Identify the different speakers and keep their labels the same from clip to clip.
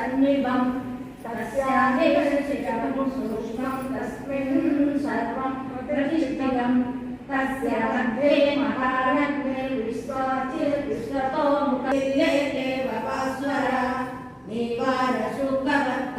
Speaker 1: सन्निभं तस्यादिकं सूक्ष्मं तस्मिन् सर्वं प्रतिष्ठितं तस्य मध्ये महालग्निर्विश्वाचिर्विश्वतो मुखेव पास्वर
Speaker 2: निवारशुकवत्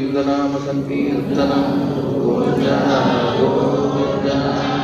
Speaker 2: गोविन्दनाम सङ्कीर्तनं गोविन्द गोविन्द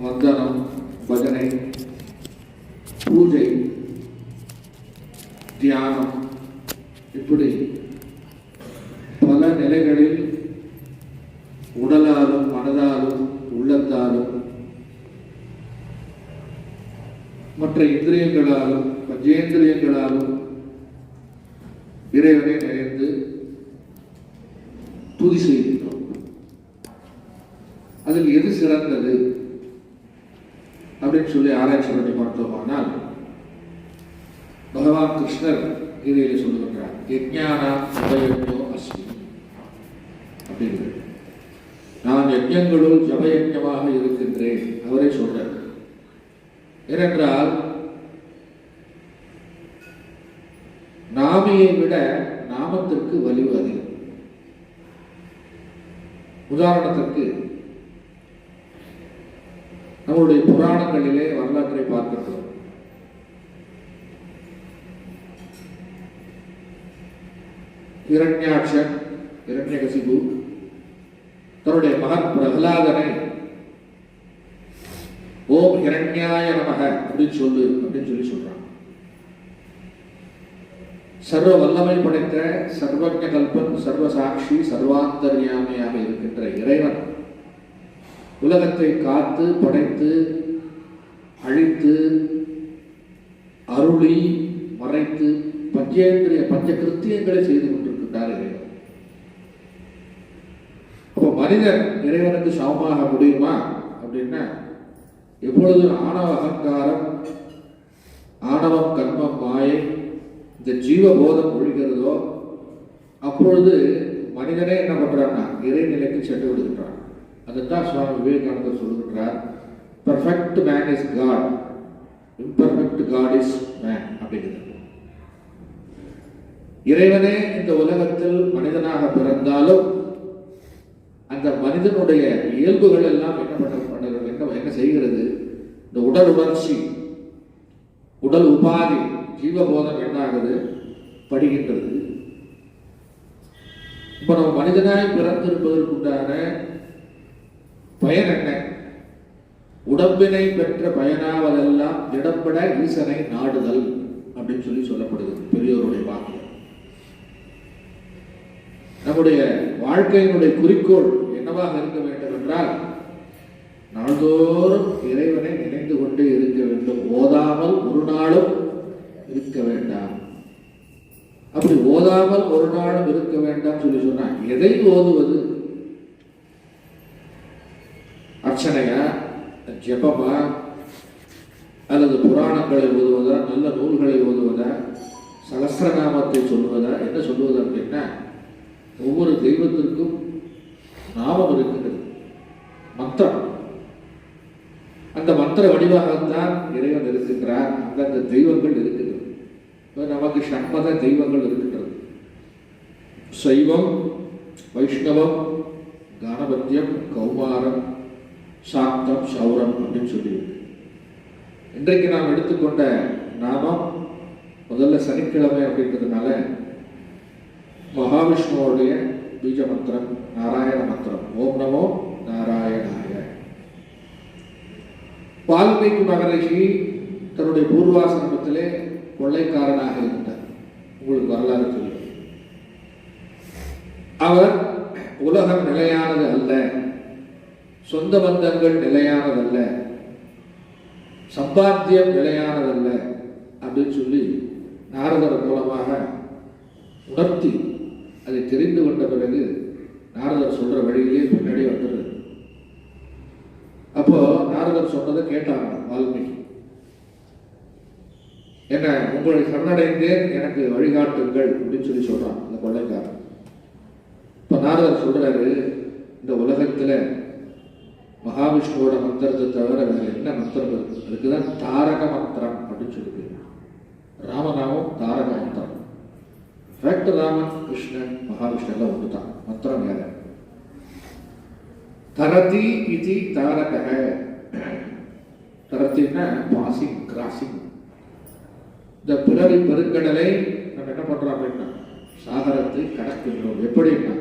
Speaker 3: 我干了 நாமியை விட நாமத்திற்கு வலிவு அதிகம். உதாரணத்திற்கு நம்முடைய புராணங்களிலே வரலாற்றை பார்க்கின்றோம் இரண்யாட்சன் இரண்யகசிபு தன்னுடைய மகன் பிரகலாதனை ஓம் இரண்யாய நமக அப்படின்னு சொல்லு அப்படின்னு சொல்லி சொல்றான் சர்வ வல்லமை படைத்த சர்வஜ கல்பன் சர்வசாட்சி சர்வாந்தர்யாமியாக இருக்கின்ற இறைவன் உலகத்தை காத்து படைத்து அழித்து அருளி மறைத்து பஞ்சேந்திரிய பஞ்ச கிருத்தியங்களை செய்து கொண்டிருக்கின்றார் இறைவன். அப்போ மனிதன் இறைவனுக்கு சமமாக முடியுமா? அப்படின்னா எப்பொழுது ஆணவ அகங்காரம் ஆணவம் கர்மம் மாயை இந்த ஜீவபோதம் ஒழிகிறதோ அப்பொழுது மனிதனே என்ன பண்ணுறான்னா இறைநிலைக்கு சென்று விடுகின்றான். அதுதான் சுவாமி விவேகானந்தர் சொல்லுகின்றார் perfect man is God imperfect God is man அப்படிங்கிறது. இறைவனே இந்த உலகத்தில் மனிதனாக பிறந்தாலும் அந்த மனிதனுடைய இயல்புகள் எல்லாம் என்ன பண்ண பண்ணுறது என்ன என்ன செய்கிறது? இந்த உடல் உணர்ச்சி உடல் உபாதி ஜீவபோதம் என்ன ஆகுது படுகின்றது. இப்ப நம்ம மனிதனாய் பிறந்திருப்பதற்குண்டான பயன் என்ன உடம்பினை பெற்ற பயனாவதெல்லாம் இடம்பட ஈசனை நாடுதல் அப்படின்னு சொல்லி சொல்லப்படுது பெரியோருடைய வாக்கியம். நம்முடைய வாழ்க்கையினுடைய குறிக்கோள் என்னவாக இருக்க வேண்டும் என்றால் நாள்தோறும் இறைவனை நினைந்து கொண்டே இருக்க வேண்டும். ஓதாமல் ஒரு நாளும் இருக்க வேண்டாம். அப்படி ஓதாமல் ஒரு நாளும் இருக்க வேண்டாம் சொல்லி சொன்னா எதை ஓதுவது? அர்ச்சனையா? ஜெபமா? அல்லது புராணங்களை ஓதுவதா? நல்ல நூல்களை ஓதுவதா? சகசிரநாமத்தை சொல்லுவதா? என்ன சொல்லுவது அப்படின்னா ஒவ்வொரு தெய்வத்திற்கும் நாமம் இருக்கிறது மந்திரம். அந்த மந்திர வடிவாகத்தான் இறைவன் இருக்கின்றார். அந்தந்த தெய்வங்கள் இருக்கு நமக்கு சண்மத தெய்வங்கள் இருக்கின்றது சைவம் வைஷ்ணவம் கணபத்தியம் கௌமாரம் சாந்தம் சௌரம் அப்படின்னு சொல்லியிருக்கு இன்றைக்கு நாம் எடுத்துக்கொண்ட நாமம் முதல்ல சனிக்கிழமை அப்படின்றதுனால மகாவிஷ்ணுவோடைய பீஜ மந்திரம் நாராயண மந்திரம். ஓம் நமோ நாராயணாய. வால்மீகி மகரிஷி தன்னுடைய பூர்வாசிரமத்திலே கொள்ளைக்காரனாக இருந்தார் உங்களுக்கு வரலாறு தெரியும் அவர் உலகம் நிலையானது அல்ல. சொந்த பந்தங்கள் நிலையானதல்ல சம்பாத்தியம் நிலையானதல்ல அப்படின்னு சொல்லி நாரதர் மூலமாக உணர்த்தி அதை தெரிந்து கொண்ட பிறகு நாரதர் சொல்ற வழியிலே பின்னாடி வந்துடுது அப்போ நாரதர் சொன்னதை கேட்டாங்க வால்மீகி. என்ன உங்களை சரணடைந்தேன் எனக்கு வழிகாட்டுங்கள் அப்படின்னு சொல்லி சொல்றான் இந்த கொள்ளைக்காரன். இப்போ நாரதர் சொல்றாரு இந்த உலகத்துல மகாவிஷ்ணுவோட மந்திரத்தை தவிர வேற என்ன மந்திரம் இருக்கு? அதுக்குதான் தாரக மந்திரம் அப்படின்னு சொல்லி ராமநாமம் தாரக மந்திரம். ஃபேக்ட் ராமன் கிருஷ்ணன் மகாவிஷ்ணு எல்லாம் ஒன்று தான் மந்திரம் வேற. தரதி இது தாரக தரத்தின்னா பாசிங் கிராசிங் இந்த பிறவி பெருங்கடலை நம்ம என்ன பண்றோம் அப்படின்னா சாகரத்தை கடக்கின்றோம். எப்படின்னா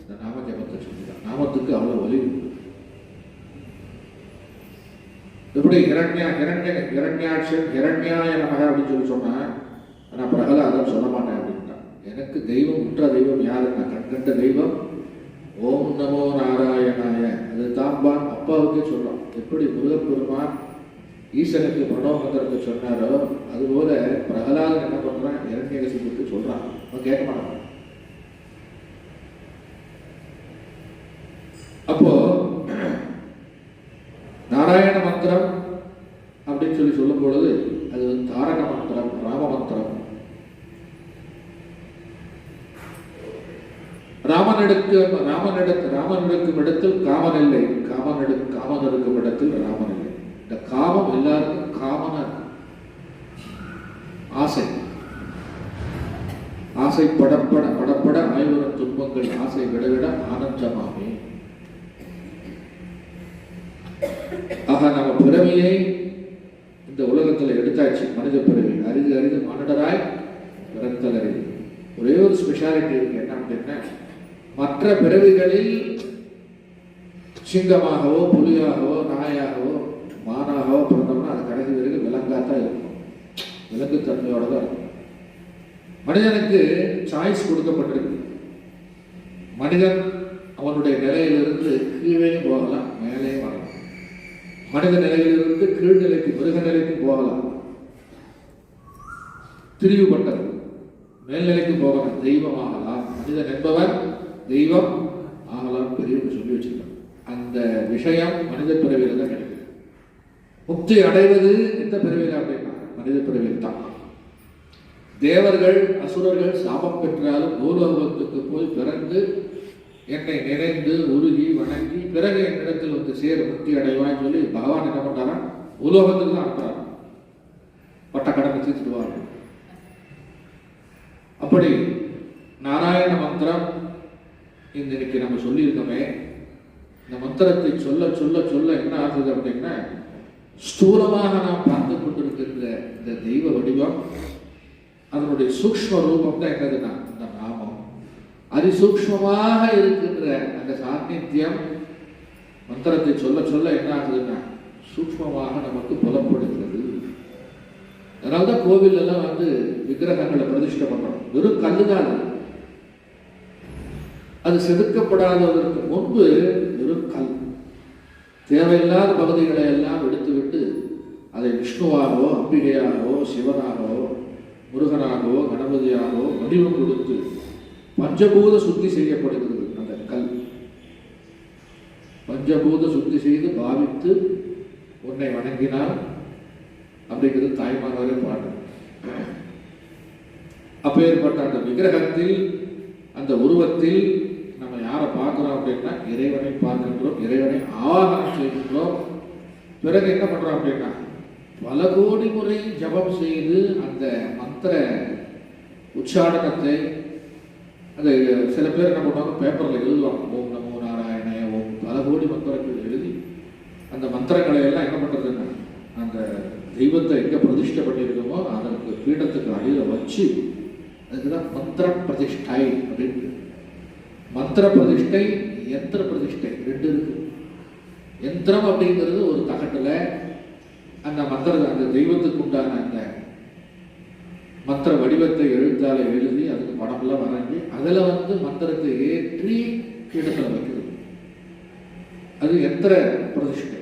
Speaker 3: இந்த நாம ஜபத்தை சொல்லிடுறோம் நாமத்துக்கு அவ்வளவு வலி உண்டு. எப்படி? இரண்யா இரண்ய இரண்யாட்சன் இரண்யாய நமக அப்படின்னு சொல்லி சொன்னா நான் பிரகலாதம் சொல்ல மாட்டேன் அப்படின்ட்டான் எனக்கு தெய்வம் உற்ற தெய்வம் யாரு? நான் கண்கண்ட தெய்வம். ஓம் நமோ நாராயணாய. அது தாம்பான் அப்பாவுக்கே சொல்றான் எப்படி? ஈசனுக்கு பிரணவ மந்திரத்தை சொன்னாரோ அதுபோல பிரகலாதன் என்ன பண்றான்? இரண்யகசிப்புக்கு சொல்றான். அவன் கேட்க மாட்டான். அப்போ நாராயண மந்திரம் அப்படின்னு சொல்லி சொல்லும் பொழுது அது வந்து தாரக மந்திரம் ராம மந்திரம். ராமனெடுக்கு ராமனெடுக்கு ராமனெடுக்கும் இடத்தில் காமன் இல்லை. காமன் காமன் இருக்கும் இடத்தில் ராமன் இல்லை. இந்த காமம் எல்லாருக்கும் காமனா இருக்கு. ஆசை. ஆசை படப்பட படப்பட ஆய்வரும் துன்பங்கள் ஆசை விடவிட ஆனந்தமாமே. ஆக நம்ம பிறவியை இந்த உலகத்துல எடுத்தாச்சு மனித பிறவி. அரிது அரிது மானிடராய் பிறத்தல் அரிது ஒரே ஒரு ஸ்பெஷாலிட்டி இருக்கு. என்ன அப்படின்னா மற்ற பிறவிகளில் சிங்கமாகவோ புலியாகவோ நாயாகவோ மானாகவோ பிறந்தோம்னா அது கடைசி வரைக்கும் விலங்காத்தான் இருக்கும். விலங்கு தன்மையோட தான் இருக்கும். மனிதனுக்கு சாய்ஸ் கொடுக்கப்பட்டிருக்கு. மனிதன் அவனுடைய நிலையிலிருந்து கீழே போகலாம் மேலே வரலாம். மனித நிலையிலிருந்து கீழ்நிலைக்கு மிருக நிலைக்கு போகலாம். திரிவுபட்டது. மேல்நிலைக்கு போகலாம் தெய்வம் ஆகலாம் மனிதன் என்பவர் தெய்வம் ஆகலாம் பெரியவங்க சொல்லி வச்சிருக்காங்க அந்த விஷயம் மனித பிறவியில் தான் கிடைக்கும். முக்தி அடைவது எந்த பிரிவில் அப்படின்னா மனித பிரிவில் தான். தேவர்கள் அசுரர்கள் சாபம் பெற்றாலும் பூலோகத்துக்கு போய் பிறந்து என்னை நினைந்து உருகி வணங்கி பிறகு என்னிடத்தில் வந்து சேர முக்தி அடைவான்னு சொல்லி பகவான் என்ன பண்றாரா உலோகத்துக்கு தான் அனுப்புறாரு பட்ட கடனை அப்படி நாராயண மந்திரம் இன்னைக்கு நம்ம சொல்லியிருக்கோமே. இந்த மந்திரத்தை சொல்ல சொல்ல சொல்ல என்ன ஆகுது அப்படின்னா ஸ்தூலமாக நாம் பார்த்து கொண்டிருக்கின்ற இந்த தெய்வ வடிவம் அதனுடைய சூக்ஷ்ம ரூபம் தான் என்னதுன்னா இந்த நாமம். அதிசூக்ஷ்மமாக இருக்கின்ற அந்த சாநித்தியம் மந்திரத்தை சொல்ல சொல்ல என்ன ஆகுதுன்னா சூக்ஷ்மமாக நமக்கு புலப்படுகிறது அதனால்தான் கோவில் எல்லாம் வந்து விக்கிரகங்களை பிரதிஷ்டை பண்றோம். வெறும் கல்லுதான் அது. அது செதுக்கப்படாததற்கு முன்பு வெறும் கல். தேவையில்லாத பகுதிகளை எல்லாம் எடுத்துவிட்டு அதை விஷ்ணுவாகவோ அம்பிகையாகவோ சிவனாகவோ முருகனாகவோ கணபதியாகவோ வடிவம் கொடுத்து பஞ்சபூத சுத்தி செய்யப்படுகிறது அந்த கல். பஞ்சபூத சுத்தி செய்து பாவித்து உன்னை வணங்கினால் அப்படிங்கிறது தாய்மானவரே பாடு அப்பேற்பட்ட அந்த விக்கிரகத்தில் அந்த உருவத்தில் நம்ம யாரை பார்க்குறோம் அப்படின்னா இறைவனை பார்க்கின்றோம் இறைவனை ஆவாகனம் செய்கின்றோம் பிறகு என்ன பண்ணுறோம் அப்படின்னா பல கோடி முறை ஜபம் செய்து அந்த மந்திர உச்சாடனத்தை அந்த சில பேர் என்ன பண்ணுவாங்க பேப்பரில் எழுதுவாங்க. ஓம் நமோ நாராயண ஓம் பல கோடி மந்திரங்கள் எழுதி அந்த மந்திரங்களை எல்லாம் என்ன பண்ணுறதுன்னா அந்த தெய்வத்தை எங்கே பிரதிஷ்டை பண்ணியிருக்கோமோ அதற்கு பீடத்துக்கு அடியில் வச்சு அதுக்குதான் மந்திர பிரதிஷ்டை அப்படின்ட்டு. மந்திர பிரதிஷ்டை யந்திர பிரதிஷ்டை ரெண்டு இருக்கு. யந்திரம் அப்படிங்கிறது ஒரு தகட்டில் அந்த மந்திர அந்த தெய்வத்துக்கு உண்டான அந்த மந்திர வடிவத்தை எழுத்தால எழுதி அதுக்கு படம்லாம் வரைஞ்சி அதில் வந்து மந்திரத்தை ஏற்றி பீடத்தில் வைக்கிறது. அது எத்தனை பிரதிஷ்டை.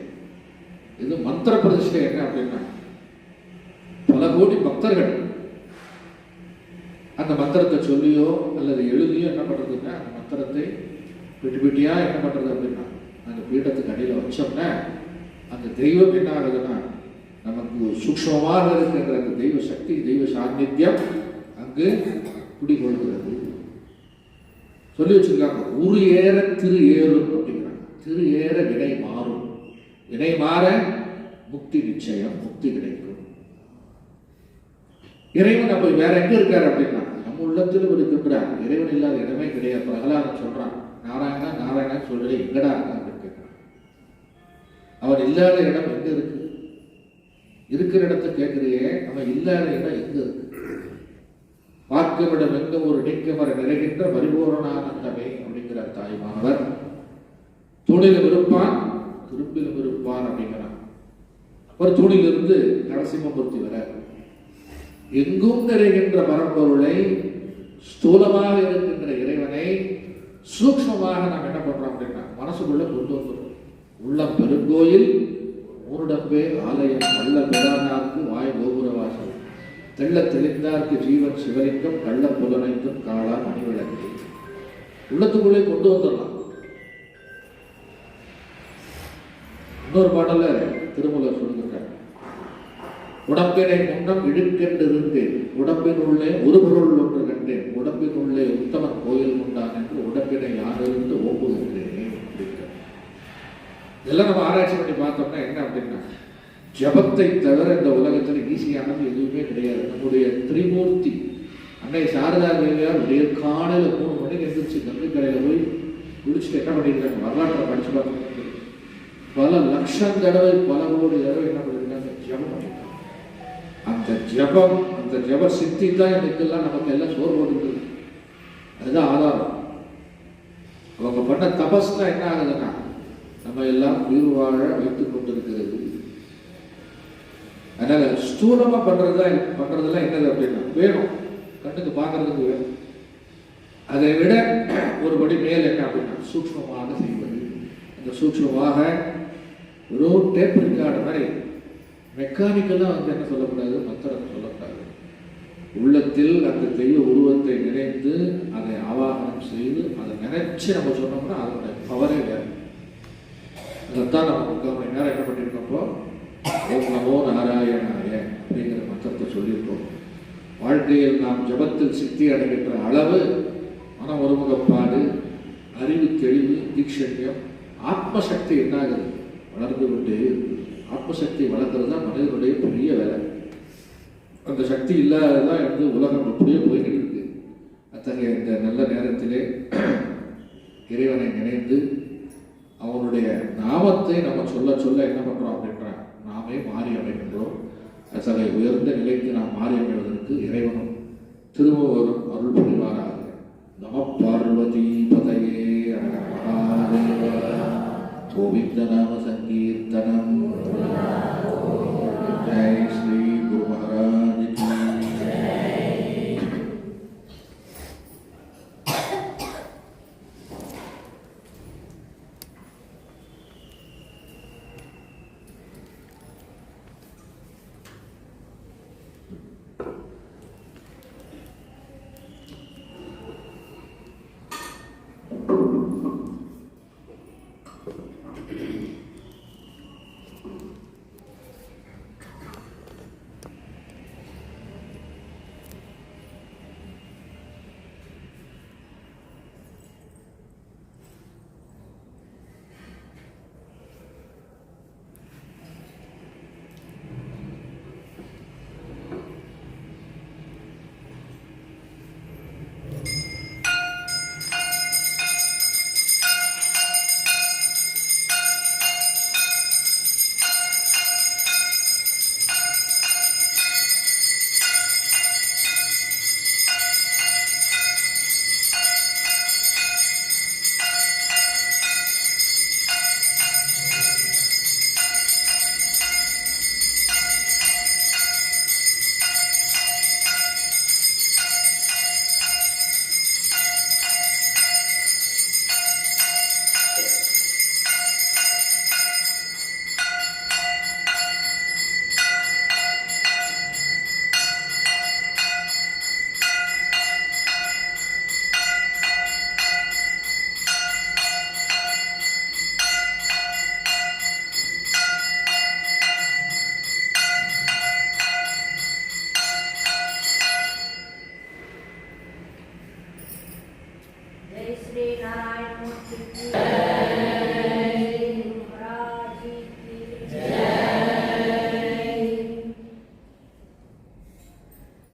Speaker 3: இது மந்திர பிரதிஷ்டை என்ன அப்படின்னா பல கோடி பக்தர்கள் அந்த மந்திரத்தை சொல்லியோ அல்லது எழுதியோ என்ன பண்றதுன்னா அந்த மந்திரத்தை பெட்டி பெட்டியா என்ன பண்றது அப்படின்னா அந்த பீடத்துக்கு அடியில் வச்சோம்னா அந்த தெய்வம் என்ன ஆகுதுன்னா நமக்கு சூக்ஷ்மமாக இருக்கின்ற அந்த தெய்வ சக்தி தெய்வ சாநித்தியம் அங்கு குடிகொள்கிறது. சொல்லி வச்சிருக்காங்க. உரு ஏற திரு ஏறும் அப்படிங்கிறாங்க. திரு ஏற வினை மாறும். வினை மாற முக்தி நிச்சயம் முக்தி கிடைக்கும். இறைவன் அப்ப வேற எங்க இருக்காரு அப்படின்னா நம்ம உள்ளத்திலும் இருக்கின்றார். இறைவன் இல்லாத இடமே கிடையாது. பிரகலாதன் சொல்றான் நாராயணா நாராயணா சொல்றேன் எங்கடா? அப்படின்னு கேட்கிறான். அவர் இல்லாத இடம் எங்க இருக்கு? இருக்கிற இடத்த கேட்கிறியே அவன் இல்லாத இடம் எங்க இருக்கு? பார்க்கவிடம் எங்க ஒரு நீக்கமர நிறைகின்ற பரிபூரணானந்தமே அப்படிங்கிறார் தாய்மானவர். தூணிலும் விருப்பான் திருப்பிலும் இருப்பான் அப்படிங்கிறான். அப்புறம் துணிலிருந்து நரசிம்மமூர்த்தி வர. எங்கும் நிறைகின்ற பரம்பொருளை ஸ்தூலமாக இருக்கின்ற இறைவனை சூக்மமாக நாம் என்ன பண்றோம் அப்படின்னா மனசுக்குள்ள கொண்டு வந்துடும் உள்ள பெருங்கோயில் ஊருடம்பே ஆலயம் நல்ல பெறானார்க்கு வாய் கோபுரவாசம் தெள்ள தெளிந்தார்க்கு ஜீவன் சிவலிங்கம் கள்ள புலனைக்கும் காளா மணிவிளக்கு. உள்ளத்துக்குள்ளே கொண்டு வந்துடலாம். இன்னொரு பாடல திருமூலர் சொல்லுகிறார் உடம்பினை முன்னம் இழுக்கென்றிருந்தேன் உடம்பின் உள்ளே ஒரு பொருள் ஒன்று கண்டேன். உடம்பின் உள்ளே உத்தமன் கோயில் உண்டான் என்று உடம்பினை யாரிருந்து ஓம்புகின்றேனே அப்படிங்கிறார் இதெல்லாம் நம்ம ஆராய்ச்சி பண்ணி பார்த்தோம்னா என்ன அப்படின்னா ஜபத்தை தவிர இந்த உலகத்தில் ஈஸியானது எதுவுமே கிடையாது. நம்முடைய திரிமூர்த்தி அன்னை சாரதா தேவியார் விடிய காலையில் மூணு மணிக்கு எந்திரிச்சு கங்கை கரையில் போய் குளிச்சுட்டு என்ன பண்ணியிருக்காங்க வரலாற்றை படிச்சு பார்க்கணும் பல லட்சம் தடவை பல கோடி தடவை என்ன பண்ணியிருக்காங்க ஜபம் பண்ணியிருக்காங்க அந்த ஜபம் அந்த ஜப சித்தி தான் எனக்கெல்லாம் நமக்கு எல்லாம் சோறு போட்டுருக்குது அதுதான் ஆதாரம். அவங்க பண்ண தபஸ் தான் என்ன ஆகுதுன்னா நம்ம எல்லாம் உயிர் வாழ வைத்துக் கொண்டிருக்கிறது. அதனால ஸ்தூலமா பண்றதுதான் பண்றதெல்லாம் என்னது அப்படின்னா வேணும். கண்ணுக்கு பார்க்கறதுக்கு வேணும் அதை விட ஒரு படி மேல் என்ன அப்படின்னா சூக்மமாக செய்வது. அந்த சூக்மமாக ஒரு டேப் ரெக்கார்டு மாதிரி மெக்கானிக்கலாக வந்து என்ன சொல்லக்கூடாது? மந்திரம் சொல்லக்கூடாது. உள்ளத்தில் அந்த தெய்வ உருவத்தை நினைத்து அதை ஆவாகனம் செய்து அதை நினைச்சு நம்ம சொன்னோம்னா அதனுடைய பவரே வேறு. அதைத்தான் நம்ம முக்கால் மணி நேரம் என்ன பண்ணியிருக்கப்போ ஓம் நமோ நாராயணாய அப்படிங்கிற மந்திரத்தை சொல்லியிருக்கோம் வாழ்க்கையில் நாம் ஜபத்தில் சித்தி அடைகின்ற அளவு மன ஒருமுகப்பாடு அறிவு தெளிவு தீக்ஷண்யம் ஆத்மசக்தி என்னாகுது? வளர்ந்து கொண்டே ஆத்மசக்தி வளர்க்குறது தான் மனிதனுடைய பெரிய வேலை. அந்த சக்தி இல்லாததான் வந்து உலகம் அப்படியே போய்கிட்டு இருக்கு. அத்தகைய இந்த நல்ல நேரத்திலே இறைவனை நினைந்து அவனுடைய நாமத்தை நம்ம சொல்ல சொல்ல என்ன பண்றோம் அப்படின்ற நாமே மாறி அமைகின்றோம். அத்தகைய உயர்ந்த நிலைக்கு நாம் மாறி அமைவதற்கு இறைவனும் திரும்பவரும் அருள் புரிவாராக. நம பார்வதி பதையே கோவிந்த நாம சங்கீர்த்தனம்.